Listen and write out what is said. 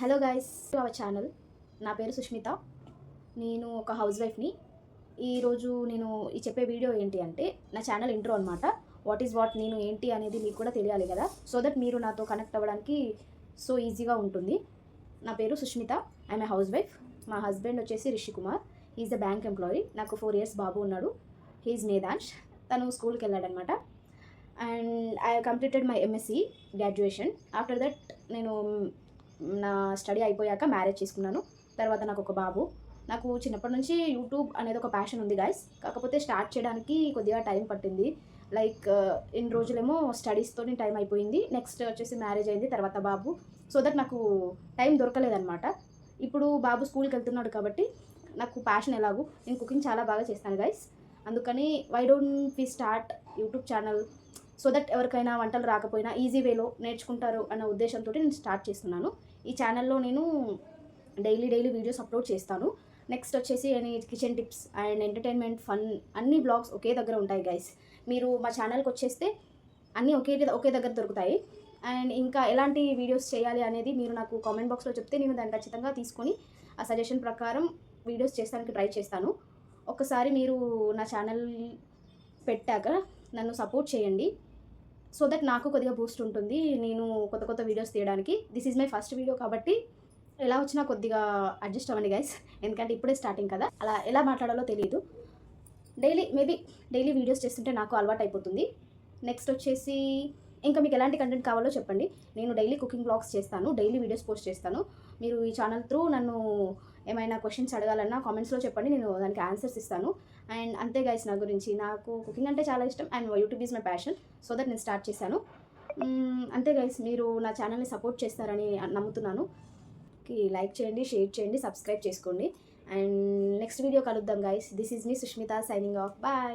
Hello guys to our channel నా పేరు సుష్మిత. నేను ఒక హౌస్ వైఫ్ని ఈరోజు నేను ఈ చెప్పే వీడియో ఏంటి అంటే నా ఛానల్ ఇంట్రో అనమాట వాట్ ఈస్ వాట్ నేను ఏంటి అనేది మీకు కూడా తెలియాలి కదా. సో దట్ మీరు నాతో కనెక్ట్ అవ్వడానికి సో ఈజీగా ఉంటుంది. నా పేరు Sushmita. I'm a housewife మా హస్బెండ్ వచ్చేసి Rishi Kumar. Is the bank employee నాకు ఫోర్ ఇయర్స్ బాబు ఉన్నాడు. హీజ్ నేదాంష్ తను స్కూల్కి వెళ్ళాడనమాట and I completed my MSc graduation after that నేను నా స్టడీ అయిపోయాక మ్యారేజ్ చేసుకున్నాను. తర్వాత నాకు ఒక బాబు. నాకు చిన్నప్పటి నుంచి యూట్యూబ్ అనేది ఒక ప్యాషన్ ఉంది గాయస్ కాకపోతే స్టార్ట్ చేయడానికి కొద్దిగా టైం పట్టింది. లైక్ uh, ఇన్ని రోజులేమో స్టడీస్తో టైం అయిపోయింది. నెక్స్ట్ వచ్చేసి మ్యారేజ్ అయింది తర్వాత బాబు. సో దట్ నాకు టైం దొరకలేదనమాట ఇప్పుడు బాబు స్కూల్కి వెళ్తున్నాడు కాబట్టి నాకు ప్యాషన్ ఎలాగూ నేను కుకింగ్ చాలా బాగా చేస్తాను గైస్ అందుకని why don't we start YouTube channel so that ఎవరికైనా వంటలు రాకపోయినా ఈజీ వేలో నేర్చుకుంటారు అన్న ఉద్దేశంతో నేను స్టార్ట్ చేస్తున్నాను. ఈ ఛానల్లో నేను డైలీ డైలీ వీడియోస్ అప్లోడ్ చేస్తాను. నెక్స్ట్ వచ్చేసి kitchen tips and entertainment fun అన్ని బ్లాగ్స్ ఒకే దగ్గర ఉంటాయి గైస్ మీరు మా ఛానల్కి వచ్చేస్తే అన్నీ ఒకే ఒకే దగ్గర దొరుకుతాయి. అండ్ ఇంకా ఎలాంటి వీడియోస్ చేయాలి అనేది మీరు నాకు కామెంట్ బాక్స్లో చెప్తే నేను దాన్ని ఖచ్చితంగా తీసుకొని ఆ సజెషన్ ప్రకారం వీడియోస్ చేస్తానికి ట్రై చేస్తాను. ఒకసారి మీరు నా ఛానల్ పెట్టాక నన్ను సపోర్ట్ చేయండి. సో దట్ నాకు కొద్దిగా బూస్ట్ ఉంటుంది నేను కొత్త కొత్త వీడియోస్ తీయడానికి. This is my first video కాబట్టి ఎలా వచ్చినా కొద్దిగా అడ్జస్ట్ అవ్వండి గైస్ ఎందుకంటే ఇప్పుడే స్టార్టింగ్ కదా. అలా ఎలా మాట్లాడాలో తెలియదు డైలీ మేబీ డైలీ వీడియోస్ చేస్తుంటే నాకు అలవాటు అయిపోతుంది. నెక్స్ట్ వచ్చేసి ఇంకా మీకు ఎలాంటి కంటెంట్ కావాలో చెప్పండి. నేను డైలీ కుకింగ్ బ్లాగ్స్ చేస్తాను డైలీ వీడియోస్ పోస్ట్ చేస్తాను. మీరు ఈ ఛానల్ త్రూ నన్ను ఏమైనా క్వశ్చన్స్ అడగాలన్నా కామెంట్స్లో చెప్పండి నేను దానికి ఆన్సర్స్ ఇస్తాను. అండ్ అంతే గైస్ నా గురించి. నాకు కుకింగ్ అంటే చాలా ఇష్టం and YouTube is my passion so that నేను స్టార్ట్ చేశాను. అంతే గైస్ మీరు నా ఛానల్ని సపోర్ట్ చేస్తారని నమ్ముతున్నాను. లైక్ చేయండి షేర్ చేయండి సబ్స్క్రైబ్ చేసుకోండి. అండ్ నెక్స్ట్ వీడియో కలుద్దాం గైస్ దిస్ ఈజ్ మీ సుష్మిత సైనింగ్ ఆఫ్ బాయ్